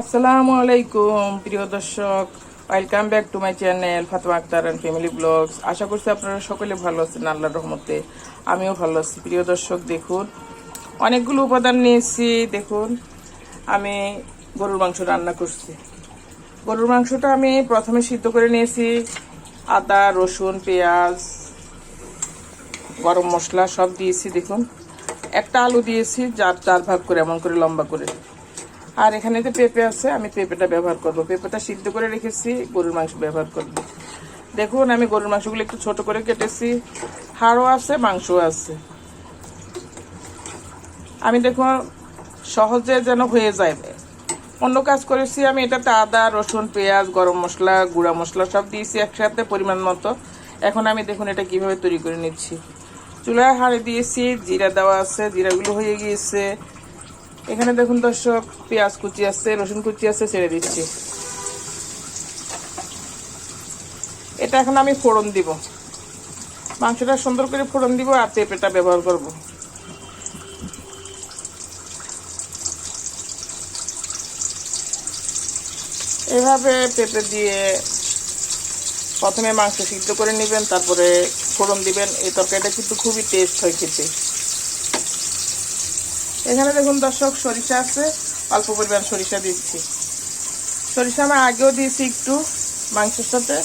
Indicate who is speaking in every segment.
Speaker 1: আসসালামু আলাইকুম, প্রিয় দর্শক। Welcome back to my channel Fatema Akter and family blogs আশা করছি আপনারা সকলে ভালো আছেন, আল্লাহর রহমতে। আমিও ভালো আছি। প্রিয় দর্শক, দেখুন, অনেকগুলো উপাদান নিয়েছি, দেখুন। আমি গরুর মাংস রান্না করছি। গরুর মাংসটা আমি প্রথমে সিদ্ধ করে নিয়েছি। আদা, রসুন, পেঁয়াজ, গরম মশলা সব দিয়েছি, দেখুন। একটা আলু দিয়েছি, যার চার ভাগ করে, এমন করে লম্বা করে। আর এখানে তো পেঁপে আছে, আমি পেঁপেটা ব্যবহার করব। পেঁপেটা সিদ্ধ করে রেখেছি, গরুর মাংস ব্যবহার করব। দেখুন, আমি গরুর মাংসগুলো একটু ছোট করে কেটেছি। হাড়ও আছে, মাংসও আছে। আমি দেখুন, সহজে যেন হয়ে যায়। অন্য কাজ করেছি, আমি এটাতে আদা, রসুন, পেঁয়াজ, গরম মশলা, গুঁড়া মশলা সব দিয়েছি একসাথে পরিমাণ মতো। এখন আমি দেখুন এটা কীভাবে তৈরি করে নিচ্ছি। চুলায় হাড়ে দিয়েছি, জিরা দেওয়া আছে, জিরাগুলো হয়ে গিয়েছে। এখানে দেখুন দর্শক, পেঁয়াজ কুচি আছে, রসুন কুচি আছে, ছেড়ে দিচ্ছি। এটা এখন আমি ফোড়ন দিব। মাংসটা সুন্দর করে ফোড়ন দিব আর পেঁপেটা ব্যবহার করব। এভাবে পেঁপে দিয়ে প্রথমে মাংস সিদ্ধ করে নেবেন, তারপরে ফোড়ন দিবেন। এই তরকারিটা কিন্তু খুবই টেস্ট হয় খেতে। এখানে দেখুন দর্শক, সরিষা আছে, অল্প পরিমাণ সরিষা দিচ্ছি। সরিষা আমি আগেও দিয়েছি একটু মাংসের সাথে।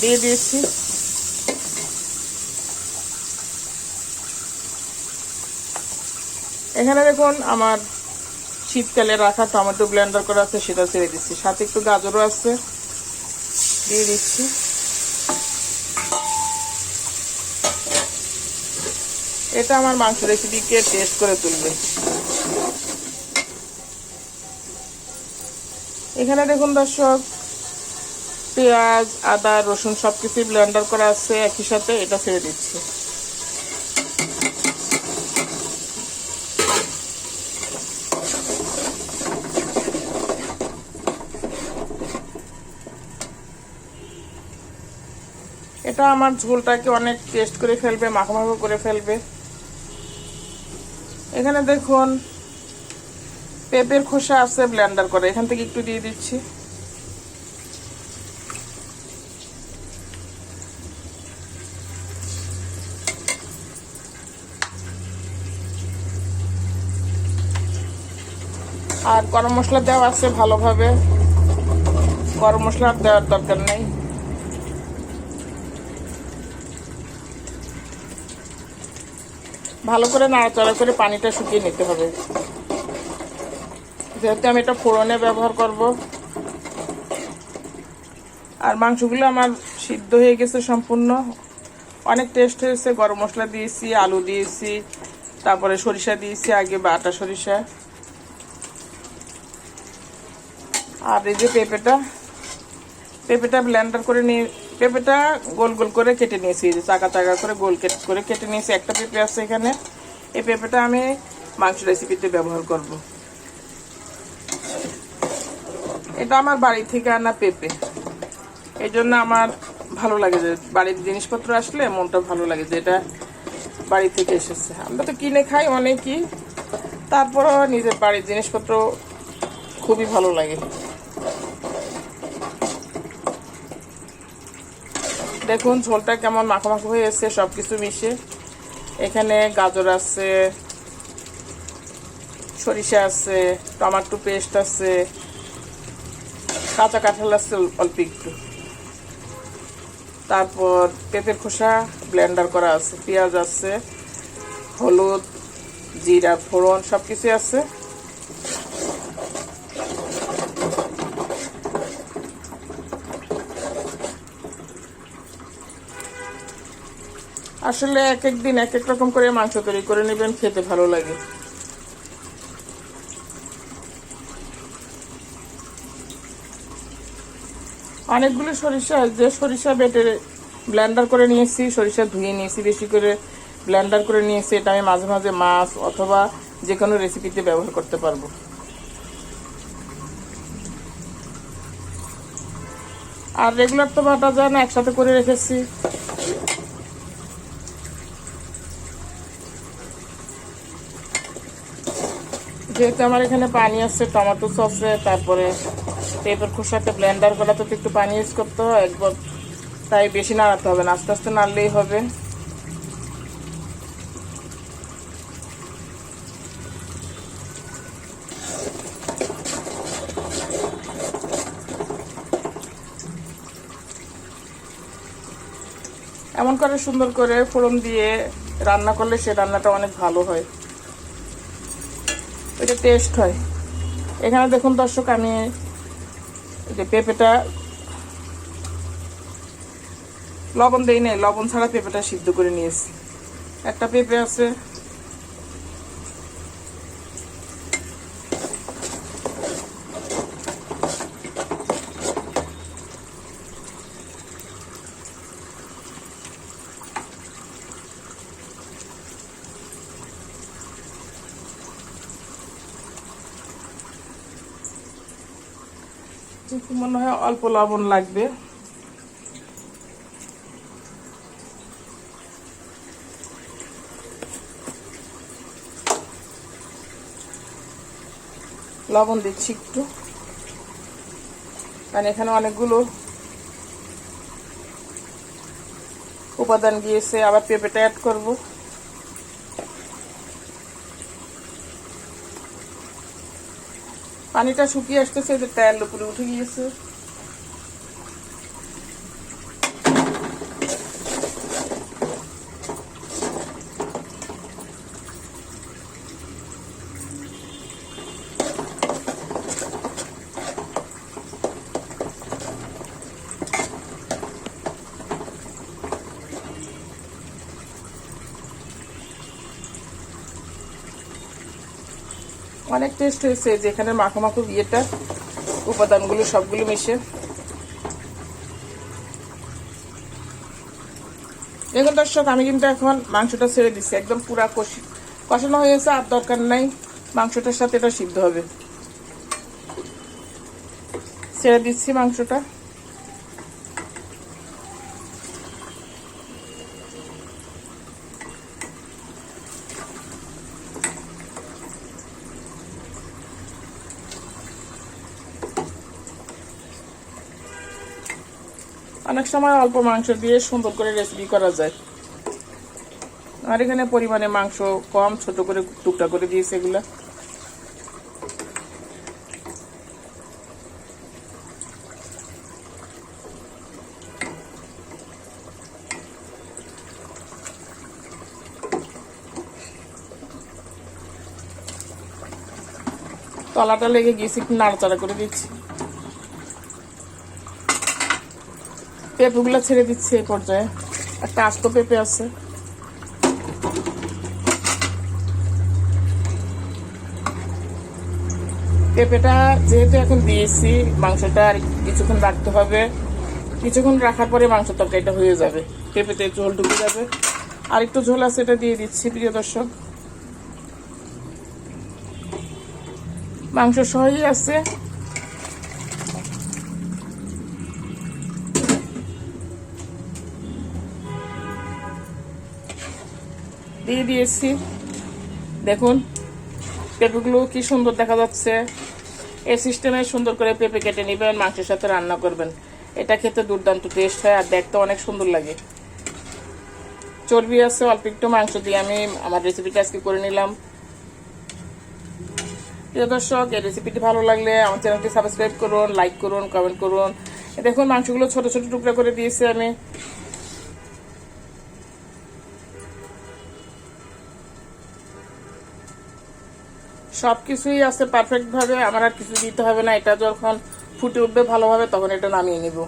Speaker 1: দিয়ে দিয়েছি। এখানে দেখুন আমার শীতকালে রাখা টমেটো ব্লেন্ডার করা আছে সেটা ছেড়ে দিচ্ছি। সাথে একটু গাজরও আছে। দিয়ে দিচ্ছি। এটা আমার মাংস রেসিপিকে টেস্ট করে তুলবে। এখানে দেখুন দর্শক, পেঁয়াজ, আদা, রসুন সব কিছুই ব্লেন্ডার করা আছে, একই সাথে এটা ছেড়ে দিচ্ছি। এটা আমার ঝোলটাকে অনেক টেস্ট করে ফেলবে মাখো মাখো করে ফেলবে। এখানে দেখুন, পেঁপের খোসা আছে ব্লেন্ডার করে। এখান থেকে একটু দিয়ে দিচ্ছি। আর গরম মশলা দেওয়া আছে ভালোভাবে। গরম মশলা দেওয়ার দরকার নেই। ভালো করে নাড়াচাড়া করে পানিটা শুকিয়ে নিতে হবে। যেহেতু আমি এটা ফোড়নে ব্যবহার করব। আর মাংসগুলো আমার সিদ্ধ হয়ে গেছে সম্পূর্ণ। অনেক টেস্ট হয়েছে। গরম মশলা দিয়েছি, আলু দিয়েছি, তারপরে সরিষা দিয়েছি, আগে বাটা সরিষা। আর এই যে পেঁপেটা পেঁপেটা ব্লেন্ডার করে নিয়ে পেঁপেটা গোল গোল করে কেটে নিয়েছি চাকা চাকা করে গোল কেটে করে কেটে নিয়েছি। একটা পেঁপে আছে এখানে। এই পেঁপেটা আমি মাংস রেসিপিতে ব্যবহার করব। এটা আমার বাড়ি থেকে আনা পেঁপে। এই জন্য আমার ভালো লাগে যে বাড়ির জিনিসপত্র আসলে মনটা ভালো লাগে যে এটা বাড়ি থেকে এসেছে। আমরা তো কিনে খাই অনেকই। তারপরও নিজের বাড়ির জিনিসপত্র খুবই ভালো লাগে। দেখুন, ঝোলটা কেমন মাখো মাখো হয়ে এসছে সব কিছু মিশে এখানে গাজর আছে, সরিষা আছে, টমাটো পেস্ট আছে, কাঁচা কাঁঠাল আছে, অল্প একটু। তারপর পেঁপের খোসা, ব্লেন্ডার করা আছে, পেঁয়াজ আছে, হলুদ, জিরা, ফোড়ন সব কিছু আছে। আসলে এক এক দিন এক এক রকম করে মাংস তৈরি করে নেবেন, খেতে ভালো লাগে। অনেকগুলো সরিষা, যে সরিষা বেটে ব্লেন্ডার করে নিয়েছি, সরিষা ধুয়ে নিয়েছি বেশি করে ব্লেন্ডার করে নিয়েছি, এটা আমি মাঝে মাঝে মাছ অথবা যে কোনো রেসিপিতে ব্যবহার করতে পারব। আর রেগুলার তো বাটা যায় না, একসাথে করে রেখেছি। যেহেতু আমার এখানে পানি আছে টমেটো সসে তারপরে পেঁপের খোসাতে ব্লেন্ডার করাতে তো একটু পানি ইউজ করতে হয়, একবার তাই বেশি নাড়াতে হবে না, আস্তে আস্তে নাড়লেই হবে। এমন করে সুন্দর করে ফোড়ন দিয়ে রান্না করলে সে রান্নাটা অনেক ভালো হয়। এটা টেস্ট হয়। এখানে দেখুন দর্শক, আমি যে পেঁপেটা লবণ দেই নাই, লবণ ছাড়া পেঁপেটা সিদ্ধ করে নিয়েছি। একটা পেঁপে আছে। একটু মনে হয় অল্প লবণ লাগবে। লবণ দিচ্ছি একটু। কারণ এখানে অনেকগুলো উপাদান গিয়েছে, আবার পেঁপেটা অ্যাড করব। পানিটা শুকিয়ে আসতেছে যে তেল উপরে উঠে গিয়েছে। অনেক টেস্ট হয়েছে, যেখানে মাখো মাখো ইয়েটা, উপাদানগুলো সবগুলো মিশে। দেখুন দর্শক, আমি কিন্তু এখন মাংসটা ছেড়ে দিচ্ছি, একদম পুরা কষি, কষানো হয়েছে আর দরকার নাই মাংসটার সাথে এটা সিদ্ধ হবে। ছেড়ে দিচ্ছি মাংসটা। অনেক সময় অল্প মাংস দিয়ে সুন্দর করে রেসিপি করা যায়। আর এখানে পরিমাণে মাংস কম, ছোট করে টুকটা করে দিয়েছে এগুলা। তলাটা লেগে গিয়েছে, একটু নাড়াচাড়া করে দিচ্ছি। পেঁপেগুলো ছেড়ে দিচ্ছি এই পর্যায়ে। একটা আস্ত পেঁপে আছে। পেঁপেটা যেহেতু এখন দিয়েছি, মাংসটা আর কিছুক্ষণ রাখতে হবে। কিছুক্ষণ রাখার পরে মাংস তরকারিটা হয়ে যাবে। পেঁপেতে ঝোল ঢুকে যাবে। আর একটু ঝোল আছে, এটা দিয়ে দিচ্ছি, প্রিয় দর্শক। মাংস সহই আছে। দিয়ে দিয়েছি। দেখুন, পেঁপেগুলো কি সুন্দর দেখা যাচ্ছে। এই সিস্টেমে সুন্দর করে পেঁপে কেটে নেবেন, মাংসের সাথে রান্না করবেন। এটা খেতে দুর্দান্ত টেস্ট হয় আর দেখতে অনেক সুন্দর লাগে। চর্বি আছে, অল্প একটু মাংস দিয়ে আমি আমার রেসিপিটা আজকে করে নিলাম। প্রিয় দর্শক, এই রেসিপিটি ভালো লাগলে আমার চ্যানেলটি সাবস্ক্রাইব করুন লাইক করুন কমেন্ট করুন। দেখুন, মাংসগুলো ছোট ছোট টুকরা করে দিয়েছি আমি। সব কিছুই আছে পারফেক্ট ভাবে আমার আর কিছু দিতে হবে না। এটা যখন ফুটে উঠবে ভালোভাবে, তখন এটা নামিয়ে নিব।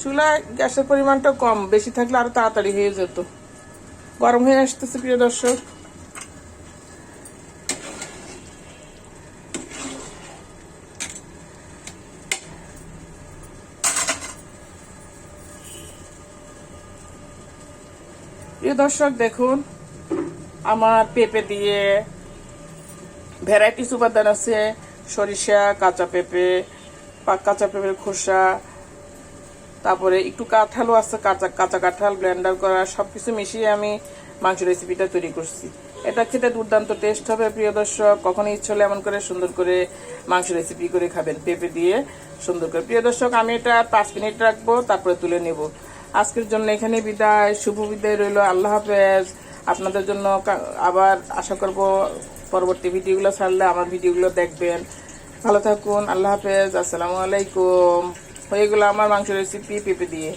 Speaker 1: চুলায় গ্যাসের পরিমাণটা কম, বেশি থাকলে আরও তাড়াতাড়ি হয়ে যেত। গরম হয়ে আসতেছে, প্রিয় দর্শক। প্রিয় দর্শক, দেখুন আমার পেঁপে দিয়ে ভ্যারাইটিস উপাদান আছে, সরিষা, কাঁচা পেঁপে কাঁচা পেঁপের খোসা, তারপরে একটু কাঁঠালও আছে, কাঁচা কাঁচা কাঁঠাল ব্লেন্ডার করা, সবকিছু মিশিয়ে আমি মাংস রেসিপিটা তৈরি করছি। এটা খেতে দুর্দান্ত টেস্ট হবে, প্রিয় দর্শক। কখনো ইচ্ছে হলে এমন করে সুন্দর করে মাংস রেসিপি করে খাবেন, পেঁপে দিয়ে সুন্দর করে। প্রিয় দর্শক, আমি এটা পাঁচ মিনিট রাখব, তারপরে তুলে নেব। আজকের জন্য এখানে বিদায়। শুভ বিদায় রইল। আল্লাহ হাফেজ। আপনাদের জন্য আবার আশা করব পরবর্তী ভিডিওগুলো ছাড়লে আমার ভিডিওগুলো দেখবেন। ভালো থাকুন, আল্লাহ হাফেজ, আসসালামু আলাইকুম। হয়ে গেলো আমার মাংস রেসিপি পেঁপে দিয়ে।